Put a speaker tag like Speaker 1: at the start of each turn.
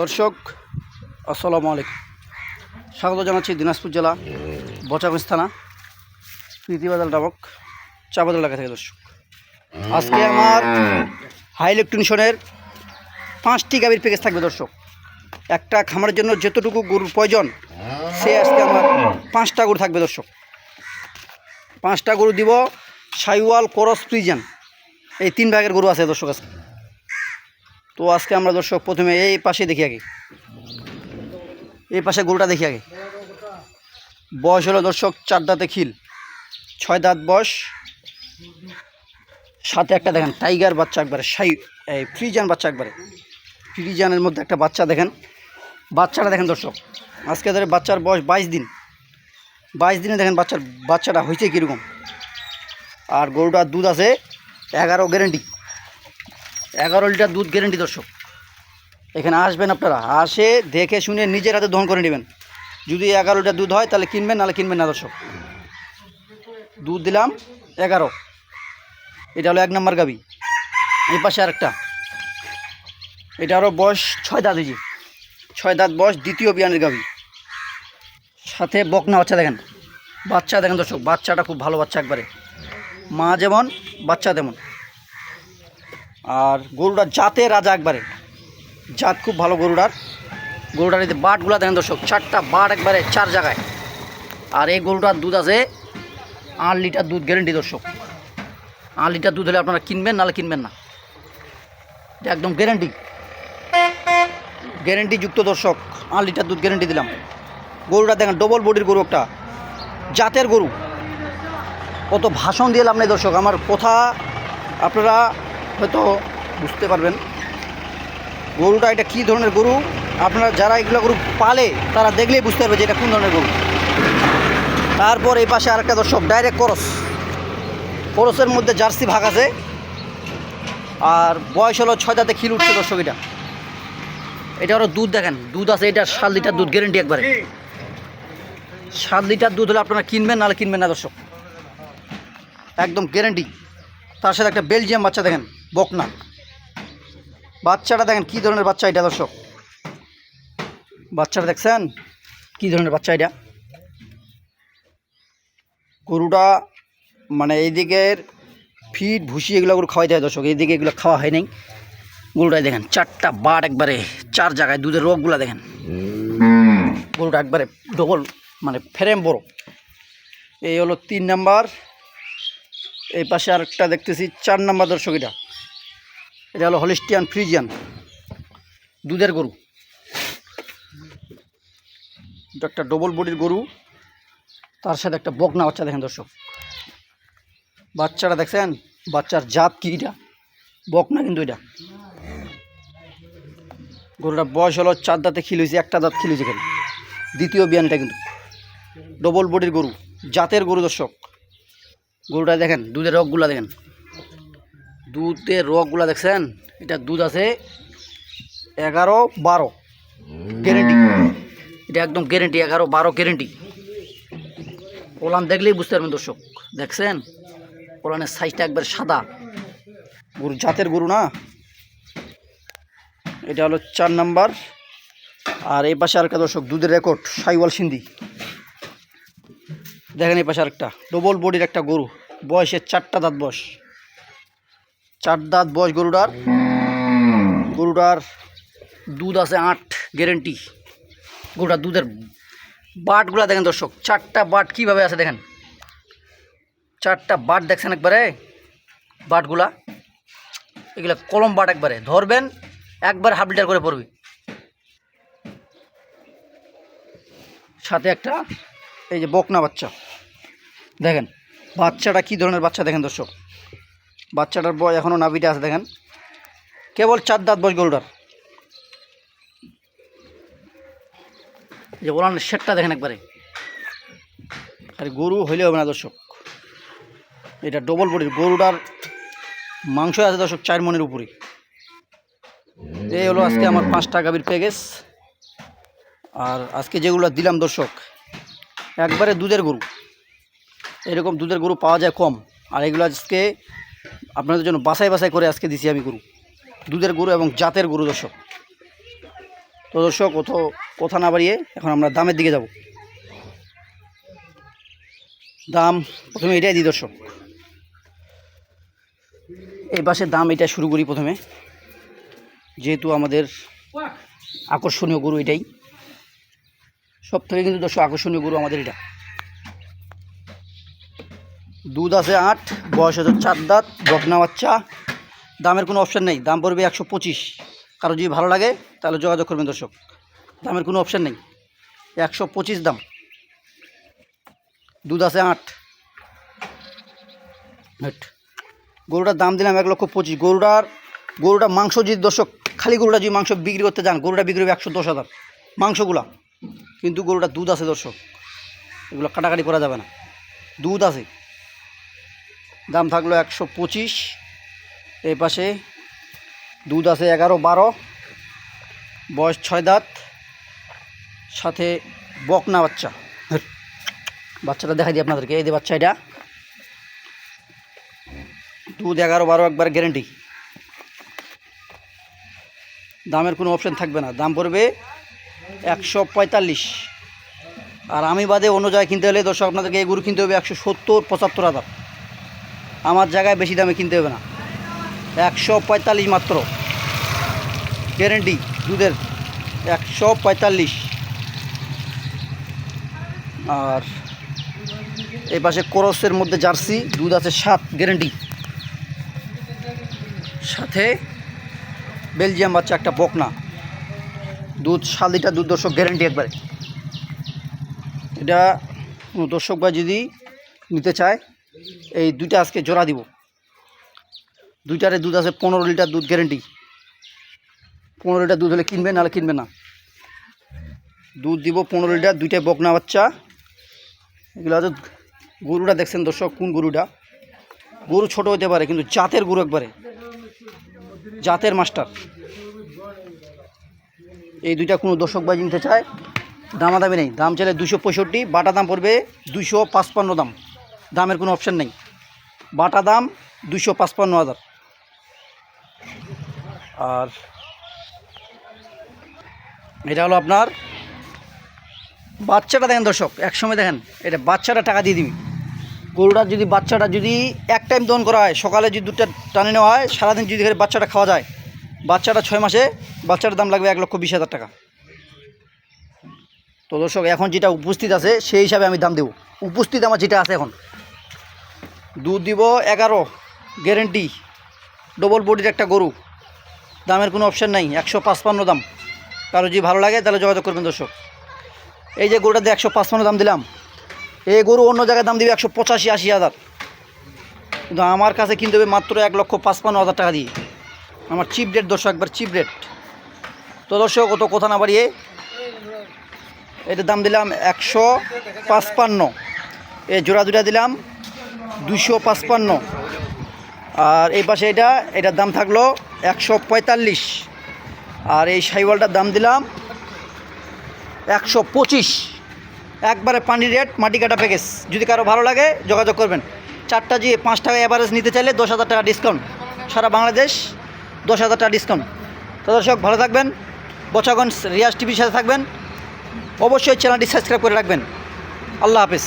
Speaker 1: দর্শক, আসসালামু আলাইকুম। স্বাগত জানাচ্ছি দিনাজপুর জেলা বচাগঞ্জ থানা, প্রীতিবাজার নামক চাপাদল এলাকা থেকে দর্শক। আজকে আমার হাই ইলেকট্রনিশনের পাঁচটি গাভীর প্যাকেজ থাকবে দর্শক। একটা খামারের জন্য যতটুকু গরুর প্রয়োজন, সে আজকে আমার পাঁচটা গরু থাকবে দর্শক। পাঁচটা গরু দিব সাইওয়াল করস ফ্রিজান এই তিন ভাগের গরু আছে দর্শক আজকে। তো আজকে আমরা দর্শক প্রথমে এই পাশে দেখি আগে। এই পাশে গরুটা দেখি আগে। বয়স হলো দর্শক চার দাঁতে খিল। ছয় দাঁত বয়স। সাথে একটা দেখেন, টাইগার বাচ্চা একবারে, সাই এই ফ্রিজান বাচ্চা একবারে। ফ্রিজানের মধ্যে একটা বাচ্চা দেখেন। বাচ্চাটা দেখেন দর্শক, আজকে ধরে বাচ্চার বয়স বাইশ দিন। বাইশ দিনে দেখেন বাচ্চার বাচ্চাটা হয়েছে কীরকম। আর গরুটার দুধ আছে এগারো গ্যারেন্টি এগারো লিটার দুধ গ্যারেন্টি দর্শক। এখানে আসবেন আপনারা। আসে, দেখে শুনে নিজের হাতে দহন করে নেবেন। যদি এগারো লিটার দুধ হয়, তাহলে কিনবেন, নাহলে কিনবেন না, দর্শক। দুধ দিলাম, এগারো। এটা হলো এক নম্বর গাবি। এই পাশে আরেকটা। এটা আরও বয়স ছয় দাঁত হয়েছে ছয় দাঁত বয়স দ্বিতীয় বিয়ানের গাবি। সাথে বকনা বাচ্চা দেখেন। বাচ্চা দেখেন, দর্শক। বাচ্চাটা খুব ভালো বাচ্চা একবারে। মা যেমন, বাচ্চা তেমন। আর গরুটা জাতে রাজা একবারে। জাত খুব ভালো গরুটার। গরুটার যে বাটগুলা দেখেন দর্শক, চারটা বাট একবারে চার জায়গায়। আর এই গরুটার দুধ আছে আট লিটার দুধ গ্যারেন্টি দর্শক। আট লিটার দুধ হলে আপনারা কিনবেন, নাহলে কিনবেন না। এটা একদম গ্যারেন্টি গ্যারেন্টি যুক্ত দর্শক, আট লিটার দুধ গ্যারেন্টি দিলাম। গরুটা দেখেন ডবল বডির গরু একটা। জাতের গরু। কত ভাষণ দিয়ে লাভ নেই দর্শক, আমার কথা আপনারা হয়তো বুঝতে পারবেন। গরুটা এটা কী ধরনের গরু? আপনারা যারা এগুলো গরু পালে, তারা দেখলেই বুঝতে পারবে যে এটা কোন ধরনের গরু। তারপর এই পাশে আরেকটা দর্শক ডাইরেক্ট করস করসের মধ্যে জার্সি ভাগ আছে। আর বয়স হলো ছয় দাঁতে খিল উঠছে দর্শক এটা। এটা আরও দুধ দেখেন, দুধ আছে, এটা সাত লিটার দুধ গ্যারেন্টি একবারে। সাত লিটার দুধ হলে আপনারা কিনবেন, নাহলে কিনবেন না দর্শক। একদম গ্যারেন্টি তার সাথে একটা বেলজিয়াম বাচ্চা দেখেন। বকনা। বাচ্চাটা দেখেন, কী ধরনের বাচ্চা এটা দর্শক? বাচ্চাটা দেখছেন? কী ধরনের বাচ্চা এটা? গরুটা মানে এইদিকের ফিট, ভুসি এগুলো গরু খাওয়াইতে হয় দর্শক, এইদিকে এগুলো খাওয়া হয় নাই। গরুটাই দেখেন, চারটা বাট একবারে, চার জায়গায় দুধের রোগগুলো দেখেন। গরুটা একবারে ডবল মানে ফ্রেম বড়। এই হলো তিন নাম্বার, এই পাশে আরেকটা দেখতেছি, চার নাম্বার দর্শক এটা। এটা হলো হলিস্টিয়ান ফ্রিজিয়ান, দুধের গরু। এটা একটা ডবল বডির গরু, তার সাথে একটা বকনা বাচ্চা দেখেন দর্শক। বাচ্চাটা দেখছেন? বাচ্চার জাত কি এটা? বকনা কিন্তু এটা। গরুটা বয়স হলো চার দাঁতে খিল হয়েছে, একটা দাঁত খিল হয়েছে দ্বিতীয় বিয়ানটা কিন্তু। ডবল বডির গরু, জাতের গরু দর্শক। গরুটা দেখেন, দুধের রগগুলা দেখেন। দুধের রগগুলা দেখছেন? এটা দুধ আছে এগারো, বারো। গ্যারেন্টি এটা একদম গ্যারেন্টি এগারো, বারো গ্যারেন্টি ওলান দেখলেই বুঝতে পারবেন দর্শক। দেখছেন? ওলানের সাইজটা একবার সাদা। গরু, জাতের গরু না? এটা হলো চার নাম্বার। আর এই পাশে আরেকটা দর্শক, দুধের রেকর্ড সাইওয়াল সিন্ধি। দেখেন এই পাশে আরেকটা ডবল বডির একটা গরু। বয়সের চারটা দাঁত বয়স। চার দাঁত বয়স গরুটার। গরুটার দুধ আছে আট গ্যারেন্টি গরুটার দুধের বাটগুলা দেখেন দর্শক, চারটা বাট কীভাবে আছে দেখেন? চারটা বাট দেখছেন একবারে, বাটগুলা। এগুলো কলম বাট একবারে। ধরবেন, একবার হাফ লিটার করে পড়বে। সাথে একটা, এই যে বকনা বাচ্চা। দেখেন, বাচ্চাটা কী ধরনের বাচ্চা দেখেন দর্শক? বাচ্চাটার বয় এখনও নাভিটা আছে, দেখেন। কেবল চার দাঁত বয়স গরুটার। যে ওলানের শেটটা দেখেন একবারে। আর গরু হইলে হবে না, দর্শক। এটা ডবল বডির গরুটার মাংস আছে, দর্শক, চার মনের উপরে। এই হলো আজকে আমার পাঁচটা গাভীর প্যাকেজ আর আজকে যেগুলো দিলাম, দর্শক, একবারে দুধের গরু। এরকম দুধের গরু পাওয়া যায় কম। আর এগুলো আজকে আপনাদের জন্য বাছাই বাছাই করে আজকে দিছি আমি গরু। দুধের গরু এবং জাতের গরু, দর্শক। তো দর্শক কত কথা না বাড়িয়ে এখন আমরা দামের দিকে যাব। দাম প্রথমে এটাই দিই, দর্শক। এই বাসের দাম এটা শুরু করি প্রথমে। যেহেতু আমাদের আকর্ষণীয় গরু এটাই। সব থেকে কিন্তু দর্শক আকর্ষণীয় গরু আমাদের এটা। দুধ আছে আট, বয়স হচ্ছে চার দাঁত বকনা বাচ্চা। দামের কোনো অপশান নেই, দাম পড়বে একশো পঁচিশ। কারও যদি ভালো লাগে, তাহলে যোগাযোগ করবেন দর্শক। দামের কোনো অপশান নেই, একশো পঁচিশ দাম। দুধ আছে আট। হেট। গরুটার দাম দিলাম এক লক্ষ পঁচিশ। গরুটার গরুটা মাংস যদি দর্শক, খালি গরুটা যদি মাংস বিক্রি করতে যান, গরুটা বিক্রি হবে একশো দশ হাজার। মাংসগুলা। কিন্তু গরুটা দুধ আছে দর্শক। এগুলো কাটাকাটি করা যাবে না। দুধ আছে। দাম থাকল একশো পঁচিশ। এই পাশে দুধ আছে এগারো বারো। বয়স ছয় দাঁত। সাথে বকনা বাচ্চা। বাচ্চাটা দেখাই দিই আপনাদেরকে, এই যে বাচ্চা এটা। দুধ এগারো বারো একবার গ্যারেন্টি দামের কোনো অপশান থাকবে না। দাম পড়বে একশো পঁয়তাল্লিশ। আর আমি বাদে অন্য জায়গায় কিনতে হলে দর্শক, আপনাদেরকে এই গরু কিনতে হবে একশো সত্তর পঁচাত্তর হাজার। আমার জায়গায় বেশি দামে কিনতে হবে না। একশো পঁয়তাল্লিশ মাত্র। গ্যারেন্টি দুধের। একশো পঁয়তাল্লিশ। আর এই পাশে করসের মধ্যে জার্সি, দুধ আছে সাত গ্যারেন্টি সাথে বেলজিয়াম বাচ্চা একটা বকনা। দুধ সাত লিটার, দুধ দর্শক গ্যারেন্টি একবারে। এটা দর্শক ভাই যদি নিতে চায় এই দুইটা আজকে জোড়া দিব। দুইটারে দুধ আছে পনেরো লিটার দুধ গ্যারেন্টি পনেরো লিটার দুধ হলে কিনবে নাহলে কিনবে না। দুধ দিব পনেরো লিটার, দুইটাই বকনা বাচ্চা। এগুলো হচ্ছে গরুটা দেখছেন দর্শক, কোন গরুটা? গরু ছোট হতে পারে, কিন্তু জাতের গরু একবারে। জাতের মাস্টার। এই দুইটা কোনো দর্শক ভাই নিতে চায়, দামাদামি নেই। দাম চাইলে দুশো পঁয়ষট্টি, বাটা দাম পড়বে দুশো পাঁচপান্ন দাম। দামের কোনো অপশান নেই। বাটা দাম দুশো পাঁচপান্ন হাজার। আর এটা হলো আপনার বাচ্চাটা দেখেন দর্শক, একসময় দেখেন, এটা বাচ্চাটা টাকা দিয়ে দিবি। গরুটার যদি বাচ্চাটা যদি এক টাইম দহন করা হয়, সকালে যদি দুধটা টানে নেওয়া হয়, সারাদিন যদি বাচ্চাটা খাওয়া যায়, বাচ্চাটা ছয় মাসে বাচ্চাটার দাম লাগবে এক লক্ষ বিশ হাজার টাকা। তো দর্শক, এখন যেটা উপস্থিত আছে, সেই হিসাবে আমি দাম দেবো। উপস্থিত আমার যেটা আছে এখন। দুধ দিব এগারো গ্যারেন্টি ডবল বডির একটা গরু। দামের কোনো অপশান নাই, একশো পাঁচপান্ন দাম। কারও যদি ভালো লাগে তাহলে যোগাযোগ করবেন দর্শক। এই যে গরুটা দিয়ে একশো পাঁচপান্ন দাম দিলাম, এই গরু অন্য জায়গায় দাম দিবে একশো পঁচাশি, আশি হাজার। কিন্তু আমার কাছে কিনতে হবে মাত্র এক লক্ষ পাঁচপান্ন হাজার টাকা দিয়ে। আমার চিপ রেট দর্শক, একবার চিপ রেট তো দর্শক, অত কথা না বাড়িয়ে এটার দাম দিলাম একশো পাঁচপান্ন। এই জোড়া দুটা দিলাম দুশো পাঁচপান্ন। আর এই পাশে এটা, এটার দাম থাকল একশো পঁয়তাল্লিশ। আর এই সাইওয়ালটার দাম দিলাম একশো পঁচিশ। একবারে পানির রেট, মাটি কাটা প্যাকেজ যদি কারও ভালো লাগে, যোগাযোগ করবেন। চারটা জি, পাঁচ টাকা অ্যাভারেজ নিতে চাইলে দশ হাজার টাকা ডিসকাউন্ট সারা বাংলাদেশ দশ হাজার টাকা ডিসকাউন্ট তো দর্শক, ভালো থাকবেন। বচাগঞ্জ রিয়াজ টিভির সাথে থাকবেন। অবশ্যই চ্যানেলটি সাবস্ক্রাইব করে রাখবেন। আল্লাহ হাফিজ।